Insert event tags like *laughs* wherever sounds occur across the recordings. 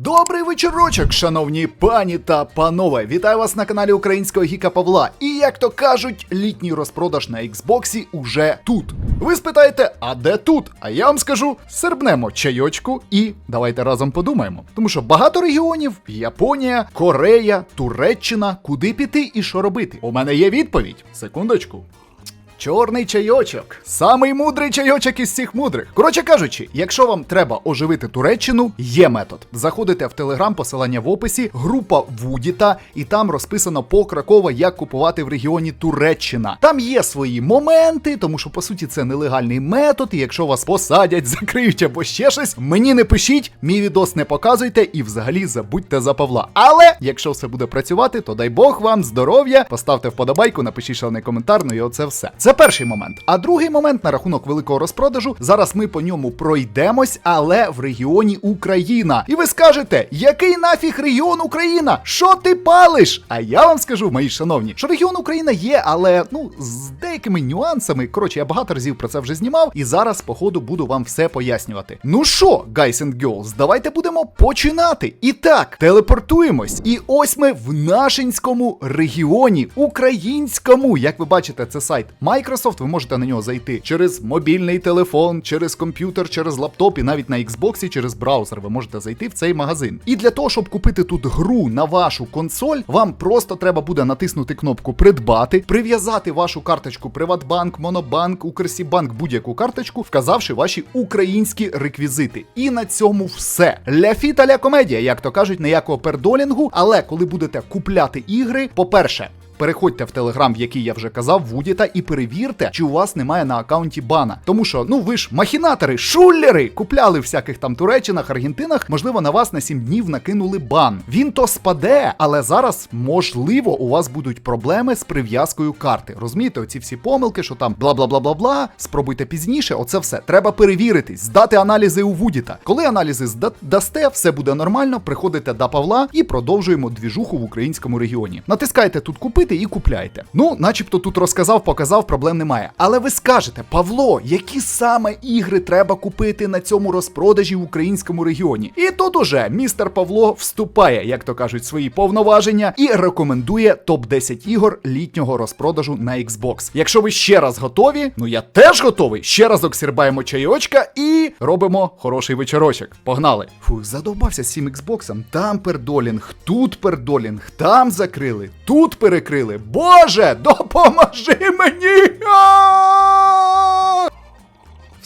Добрий вечорочок, шановні пані та панове! Вітаю вас на каналі Українського Гіка Павла. І як то кажуть, літній розпродаж на Xbox уже тут. Ви спитаєте, а де тут? А я вам скажу: сербнемо чайочку і давайте разом подумаємо. Тому що багато регіонів: Японія, Корея, Туреччина, куди піти і що робити. У мене є відповідь. Секундочку. Чорний чайочок. Самий мудрий чайочок із всіх мудрих. Коротше кажучи, якщо вам треба оживити Туреччину, є метод. Заходите в телеграм, посилання в описі, група Вудіта, і там розписано покроково, як купувати в регіоні Туреччина. Там є свої моменти, тому що по суті це нелегальний метод. І якщо вас посадять, *laughs* закриють або ще щось, мені не пишіть, мій відос не показуйте і взагалі забудьте за Павла. Але якщо все буде працювати, то дай Бог вам здоров'я, поставте вподобайку, напишіть шалений коментар, ну і оце все. Це перший момент. А другий момент на рахунок великого розпродажу. Зараз ми по ньому пройдемось, але в регіоні Україна. І ви скажете, який нафіг регіон Україна? Що ти палиш? А я вам скажу, мої шановні, що регіон Україна є, але ну з деякими нюансами. Коротше, я багато разів про це вже знімав, і зараз, по ходу, буду вам все пояснювати. Ну що, guys and girls, давайте будемо починати. І так, телепортуємось. І ось ми в нашинському регіоні, українському. Як ви бачите, це сайт Microsoft. Ви можете на нього зайти через мобільний телефон, через комп'ютер, через лаптоп і навіть на Xbox, через браузер. Ви можете зайти в цей магазин. І для того, щоб купити тут гру на вашу консоль, вам просто треба буде натиснути кнопку Придбати, прив'язати вашу карточку Приватбанк, Монобанк, Укрсібанк, будь-яку карточку, вказавши ваші українські реквізити. І на цьому все. Ля фіта ля комедія, як то кажуть, ніякого пердолінгу. Але коли будете купляти ігри, по-перше. Переходьте в телеграм, в який я вже казав, Вудіта, і перевірте, чи у вас немає на аккаунті бана. Тому що, ну ви ж махінатори, шулери, купляли всяких там Туреччинах, Аргентинах. Можливо, на вас на 7 днів накинули бан. Він то спаде, але зараз, можливо, у вас будуть проблеми з прив'язкою карти. Розумієте, оці всі помилки, що там бла бла бла бла бла. Спробуйте пізніше. Оце все. Треба перевіритись, здати аналізи у Вудіта. Коли аналізи зда- дасте, все буде нормально. Приходите до Павла і продовжуємо двіжуху в українському регіоні. Натискайте тут купити і купляйте. Ну, начебто тут розказав, показав, проблем немає. Але ви скажете, Павло, які саме ігри треба купити на цьому розпродажі в українському регіоні? І тут уже містер Павло вступає, як то кажуть, свої повноваження і рекомендує топ 10 ігор літнього розпродажу на Xbox. Якщо ви ще раз готові, ну я теж готовий. Ще разок сірбаємо чайочка і робимо хороший вечорочок. Погнали! Фух, задовбався з цим Xbox. Там пердолінг, тут пердолінг, там закрили, тут перекрили. Боже, допоможи мені!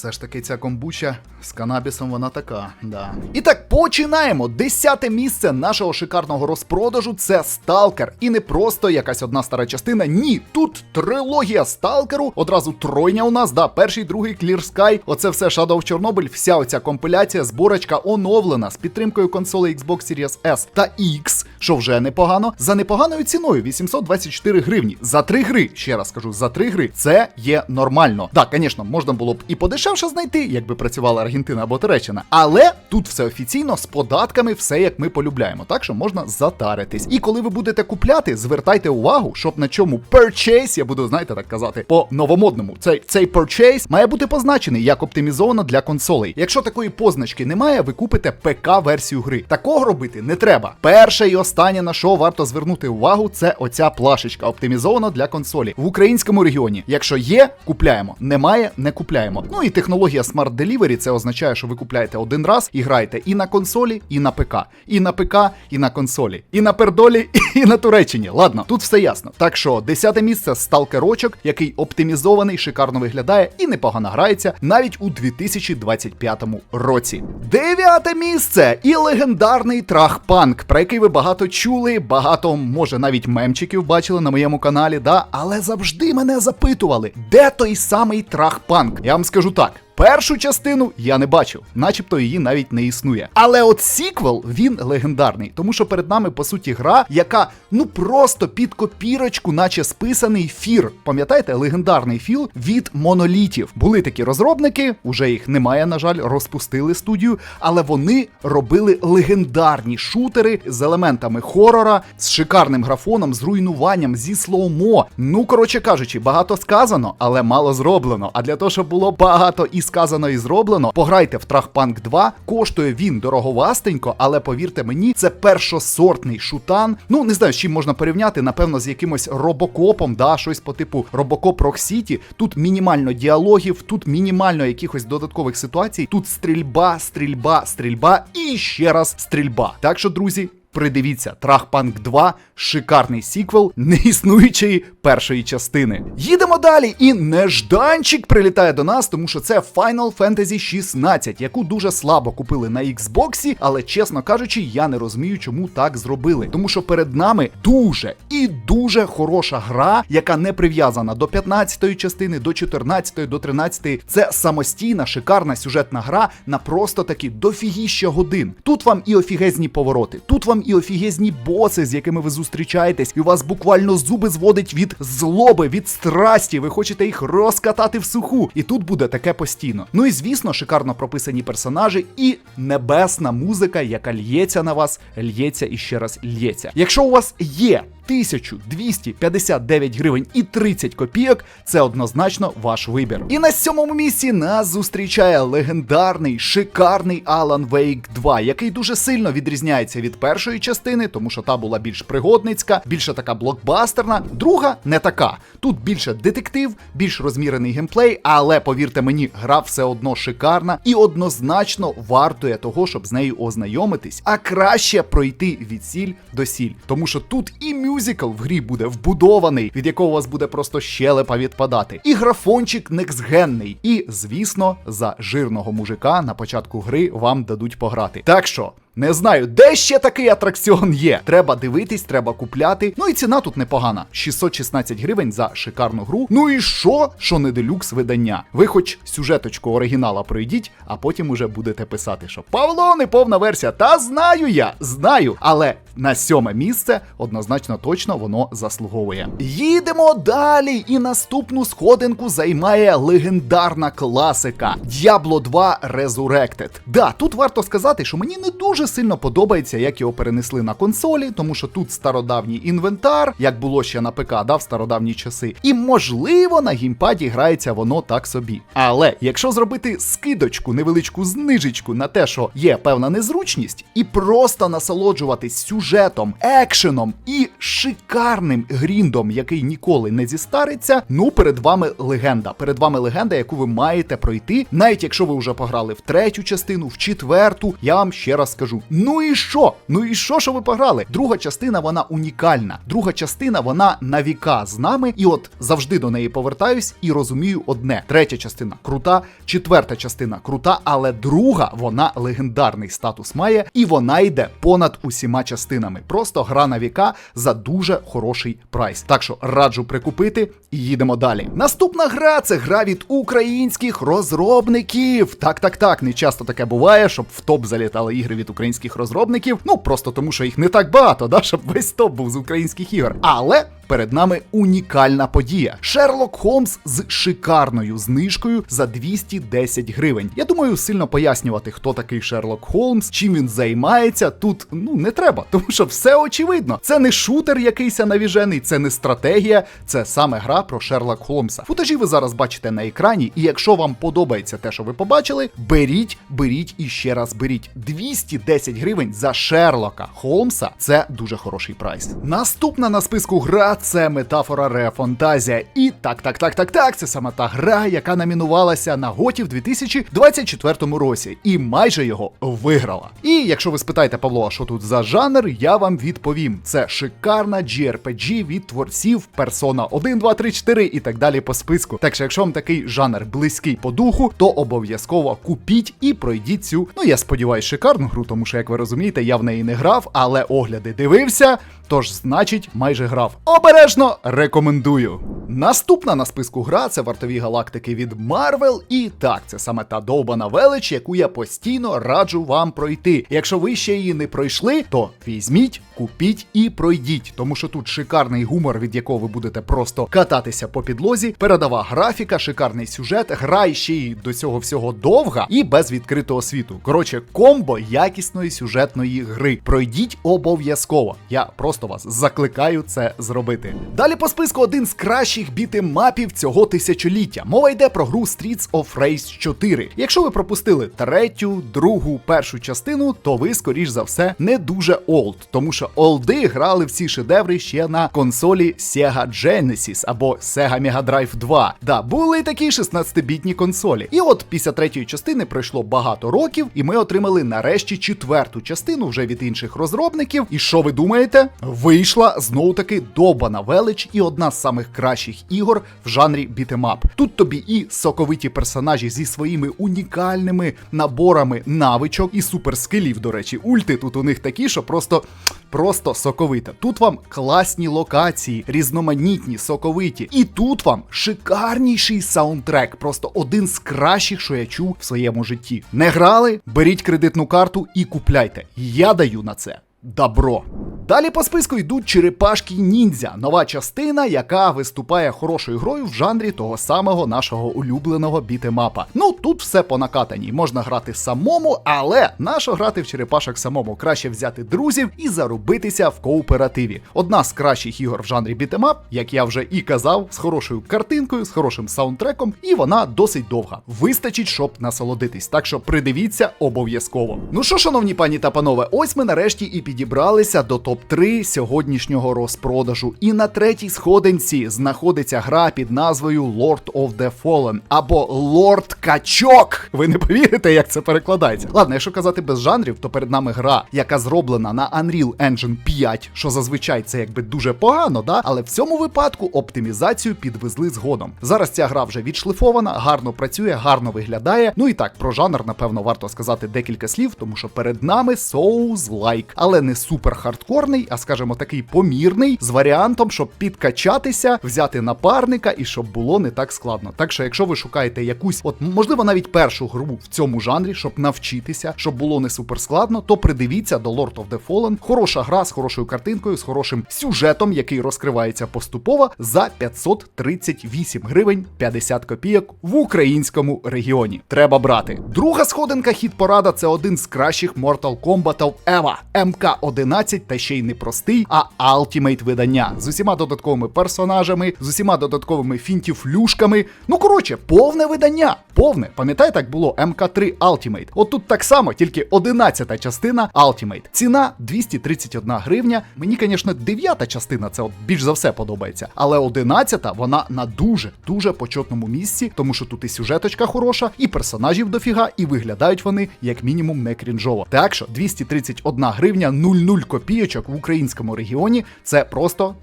Все ж таки, ця комбуча з канабісом вона така, да. І так, починаємо. Десяте місце нашого шикарного розпродажу це Сталкер. І не просто якась одна стара частина. Ні, тут трилогія Сталкеру. Одразу тройня у нас, да, перший, другий Clear Sky. Оце все Shadow of Chernobyl, вся оця компиляція, зборочка оновлена з підтримкою консолей Xbox Series S та X, що вже непогано. За непоганою ціною 824 гривні. За три гри, ще раз кажу, за три гри це є нормально. Так, звісно, можна було б і подешевше знайти, якби працювала Аргентина або Туреччина. Але тут все офіційно з податками, все як ми полюбляємо. Так що можна затаритись. І коли ви будете купляти, звертайте увагу, щоб на чому purchase, я буду, знаєте, так казати, по новомодному. Цей цей purchase має бути позначений як оптимізовано для консолей. Якщо такої позначки немає, ви купите ПК-версію гри. Такого робити не треба. Перше і останнє на що варто звернути увагу, це оця плашечка оптимізовано для консолі в українському регіоні. Якщо є, купляємо. Немає, не купляємо. Ну і технологія Smart Delivery це означає, що ви купляєте один раз і граєте і на консолі, і на ПК, і на ПК, і на консолі, і на пердолі, *laughs* і на Туреччині. Ладно, тут все ясно. Так що десяте місце сталкерочок, який оптимізований, шикарно виглядає і непогано грається навіть у 2025 році. Дев'яте місце і легендарний трахпанк, про який ви багато чули, багато, може, навіть мемчиків бачили на моєму каналі, да, але завжди мене запитували, де той самий трахпанк. Я вам скажу так. Першу частину я не бачив, начебто її навіть не існує. Але от сіквел він легендарний, тому що перед нами по суті гра, яка ну просто під копірочку, наче списаний фір. Пам'ятаєте, легендарний філ від монолітів. Були такі розробники, уже їх немає, на жаль, розпустили студію, але вони робили легендарні шутери з елементами хорора, з шикарним графоном, з руйнуванням, зі слоумо. Ну коротше кажучи, багато сказано, але мало зроблено. А для того, щоб було багато і сказано і зроблено. Пограйте в Трахпанк 2. Коштує він дороговастенько, але повірте мені, це першосортний шутан. Ну не знаю, з чим можна порівняти. Напевно, з якимось робокопом, да, щось по типу Робокоп Rock City. Тут мінімально діалогів, тут мінімально якихось додаткових ситуацій. Тут стрільба, стрільба, стрільба і ще раз стрільба. Так що, друзі. Придивіться, Трахпанк 2 шикарний сіквел неіснуючої першої частини. Їдемо далі, і нежданчик прилітає до нас, тому що це Final Fantasy 16, яку дуже слабо купили на Xbox, але чесно кажучи, я не розумію, чому так зробили. Тому що перед нами дуже і дуже хороша гра, яка не прив'язана до 15-ї частини, до 14-ї, до 13-ї. Це самостійна, шикарна сюжетна гра на просто таки дофігіща годин. Тут вам і офігезні повороти, тут вам і офігезні боси, з якими ви зустрічаєтесь, і у вас буквально зуби зводить від злоби, від страсті. Ви хочете їх розкатати в суху. І тут буде таке постійно. Ну і звісно, шикарно прописані персонажі і небесна музика, яка лється на вас, лється і ще раз лється. Якщо у вас є 1259 гривень і 30 копійок, це однозначно ваш вибір. І на сьомому місці нас зустрічає легендарний, шикарний Alan Wake 2, який дуже сильно відрізняється від першої частини, тому що та була більш пригодницька, більше така блокбастерна. Друга не така. Тут більше детектив, більш розмірений геймплей, але повірте мені, гра все одно шикарна і однозначно вартує того, щоб з нею ознайомитись, а краще пройти від сіль до сіль, тому що тут і мюзикл в грі буде вбудований, від якого у вас буде просто щелепа відпадати. І графончик нексгенний. І, звісно, за жирного мужика на початку гри вам дадуть пограти. Так що. Не знаю, де ще такий атракціон є. Треба дивитись, треба купляти. Ну і ціна тут непогана: 616 гривень за шикарну гру. Ну і що, що не делюкс видання? Ви хоч сюжеточку оригінала пройдіть, а потім уже будете писати, що Павло не повна версія. Та знаю я, знаю. Але на сьоме місце однозначно точно воно заслуговує. Їдемо далі, і наступну сходинку займає легендарна класика Diablo 2 Resurrected. Да, тут варто сказати, що мені не дуже сильно подобається, як його перенесли на консолі, тому що тут стародавній інвентар, як було ще на ПК, да, в стародавні часи. І можливо на геймпаді грається воно так собі. Але якщо зробити скидочку, невеличку знижечку на те, що є певна незручність, і просто насолоджуватись сюжетом, екшеном і шикарним гріндом, який ніколи не зістариться, ну перед вами легенда. Перед вами легенда, яку ви маєте пройти, навіть якщо ви вже пограли в третю частину, в четверту, я вам ще раз скажу: ну і що? Ну і що, що ви пограли? Друга частина вона унікальна. Друга частина вона на віка з нами, і от завжди до неї повертаюсь і розумію одне: третя частина крута, четверта частина крута, але друга вона легендарний статус має, і вона йде понад усіма частинами. Просто гра на віка за дуже хороший прайс. Так що раджу прикупити і їдемо далі. Наступна гра це гра від українських розробників. Так, так, так, не часто таке буває, щоб в топ залітали ігри від українських розробників. Ну просто тому, що їх не так багато, да, щоб весь топ був з українських ігор. Але перед нами унікальна подія. Шерлок Холмс з шикарною знижкою за 210 гривень. Я думаю, сильно пояснювати, хто такий Шерлок Холмс, чим він займається. Тут ну не треба, *laughs* тому що все очевидно. Це не шутер якийсь навіжений, це не стратегія, це саме гра про Шерлок Холмса. Футажі ви зараз бачите на екрані, і якщо вам подобається те, що ви побачили, беріть, беріть і ще раз беріть. 210 гривень за Шерлока Холмса. Це дуже хороший прайс. Наступна на списку гра це метафора Рефантазія. І так, так, так, так, так. Це саме та гра, яка номінувалася на готі в 2024 році, і майже його виграла. І якщо ви спитаєте Павло, а що тут за жанр, я вам відповім: це шикарна JRPG від творців Persona 1, 2, 3, 4 і так далі по списку. Так що, якщо вам такий жанр близький по духу, то обов'язково купіть і пройдіть цю. Ну я сподіваюся, шикарну гру, тому що, як ви розумієте, я в неї не грав, але огляди дивився. Тож, значить, майже грав. Обережно рекомендую. Наступна на списку гра це вартові галактики від Marvel. І так, це саме та довбана велич, яку я постійно раджу вам пройти. Якщо ви ще її не пройшли, то візьміть, купіть і пройдіть, тому що тут шикарний гумор, від якого ви будете просто кататися по підлозі, передова графіка, шикарний сюжет, гра ще й до цього всього довга і без відкритого світу. Коротше, комбо якісної сюжетної гри. Пройдіть обов'язково. Я просто вас закликаю це зробити. Робити. Далі по списку один з кращих бітемапів цього тисячоліття. Мова йде про гру Streets of Rage 4. Якщо ви пропустили третю, другу, першу частину, то ви, скоріш за все, не дуже олд, тому що олди грали всі шедеври ще на консолі Sega Genesis або Sega Mega Drive 2. Да, були й такі 16-бітні консолі. І от після третьої частини пройшло багато років, і ми отримали нарешті четверту частину вже від інших розробників. І що ви думаєте? Вийшла знову таки добана велич і одна з самих кращих ігор в жанрі бітемап. Тут тобі і соковиті персонажі зі своїми унікальними наборами навичок і суперскилів, до речі, ульти тут у них такі, що просто. Просто соковита. Тут вам класні локації, різноманітні, соковиті. І тут вам шикарніший саундтрек, просто один з кращих, що я чув в своєму житті. Не грали? Беріть кредитну карту і купляйте. Я даю на це. Добро. Далі по списку йдуть черепашки ніндзя, нова частина, яка виступає хорошою грою в жанрі того самого нашого улюбленого бітемапа. Ну тут все по накатаній. Можна грати самому, але нащо грати в черепашок самому? Краще взяти друзів і зарубитися в кооперативі. Одна з кращих ігор в жанрі бітемап, як я вже і казав, з хорошою картинкою, з хорошим саундтреком, і вона досить довга. Вистачить, щоб насолодитись. Так що придивіться обов'язково. Ну що, шановні пані та панове, ось ми нарешті і підібралися до топ-3 сьогоднішнього розпродажу. І на третій сходинці знаходиться гра під назвою Lord of the Fallen або Лорд Качок. Ви не повірите, як це перекладається. Ладно, якщо казати без жанрів, то перед нами гра, яка зроблена на Unreal Engine 5, що зазвичай це якби дуже погано, да? але в цьому випадку оптимізацію підвезли згодом. Зараз ця гра вже відшліфована, гарно працює, гарно виглядає. Ну і так, про жанр, напевно, варто сказати декілька слів, тому що перед нами Souls-like, але не супер хардкорний, а скажімо такий помірний, з варіантом, щоб підкачатися, взяти напарника і щоб було не так складно. Так що, якщо ви шукаєте якусь, от можливо, навіть першу гру в цьому жанрі, щоб навчитися, щоб було не супер складно, то придивіться до Lord of the Fallen. Хороша гра з хорошою картинкою, з хорошим сюжетом, який розкривається поступово за 538 гривень 50 копійок в українському регіоні. Треба брати. Друга сходинка хіт порада це один з кращих Mortal Kombat Ever. МК-11 та ще й не простий, а Ultimate видання з усіма додатковими персонажами, з усіма додатковими фінтіфлюшками. Ну коротше, повне видання. Повне. Пам'ятаєте, як було МК3 Ultimate? От тут так само, тільки 11-та частина Ultimate. Ціна 231 гривня. Мені, звісно, 9 частина це от більш за все подобається. Але 11 вона на дуже дуже почетному місці, тому що тут і сюжеточка хороша, і персонажів дофіга, і виглядають вони як мінімум не крінжово. Так що 231 гривня 00 копійочок в українському регіоні це просто.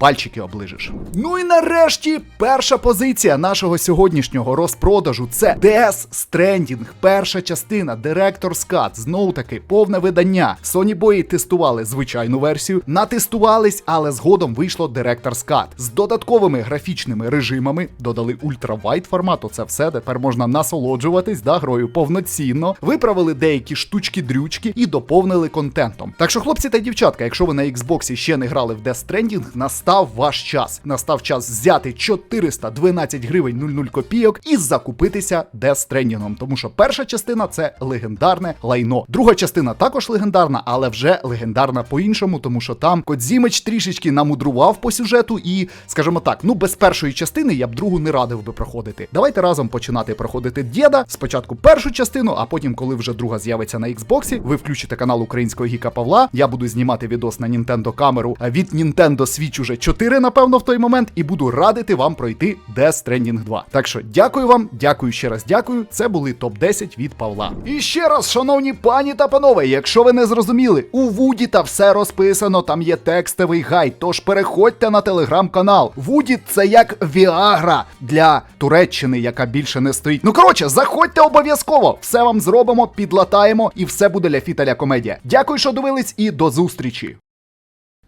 Пальчики оближиш. Ну і нарешті перша позиція нашого сьогоднішнього розпродажу це Death Stranding, перша частина, Director's Cut. Знову таки повне видання. Sony Boy тестували звичайну версію, натестувались, але згодом вийшло Director's Cut. з додатковими графічними режимами. Додали ультравайт формат. Оце все тепер можна насолоджуватись да, грою повноцінно. Виправили деякі штучки-дрючки і доповнили контентом. Так що, хлопці та дівчатка, якщо ви на Xbox ще не грали в Death Stranding, настав ваш час. Настав час взяти 412 гривень 00 копійок і закупитися Stranding, тому що перша частина це легендарне лайно. Друга частина також легендарна, але вже легендарна по-іншому, тому що там Кодзімич трішечки намудрував по сюжету, і, скажімо так, ну без першої частини я б другу не радив би проходити. Давайте разом починати проходити діда. Спочатку першу частину, а потім, коли вже друга з'явиться на Xbox, ви включите канал українського гіка Павла. Я буду знімати відос на Nintendo камеру від Nintendo Switch уже 4, напевно, в той момент, і буду радити вам пройти Death Stranding 2. Так що дякую вам, дякую ще раз, дякую. Це були топ-10 від Павла. І ще раз, шановні пані та панове, якщо ви не зрозуміли, у Вуді та все розписано, там є текстовий гайд. Тож переходьте на телеграм-канал. Вуді це як Віагра для Туреччини, яка більше не стоїть. Ну коротше, заходьте обов'язково, все вам зробимо, підлатаємо, і все буде ля фіта ля комедія. Дякую, що дивились, і до зустрічі.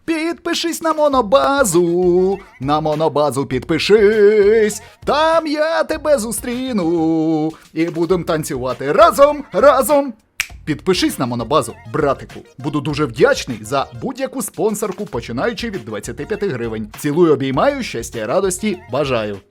Підпишись на монобазу, на монобазу підпишись, там я тебе зустріну і будемо танцювати разом, разом. Підпишись на монобазу, братику. Буду дуже вдячний за будь-яку спонсорку, починаючи від 25 гривень. Цілую, обіймаю, щастя, радості, бажаю.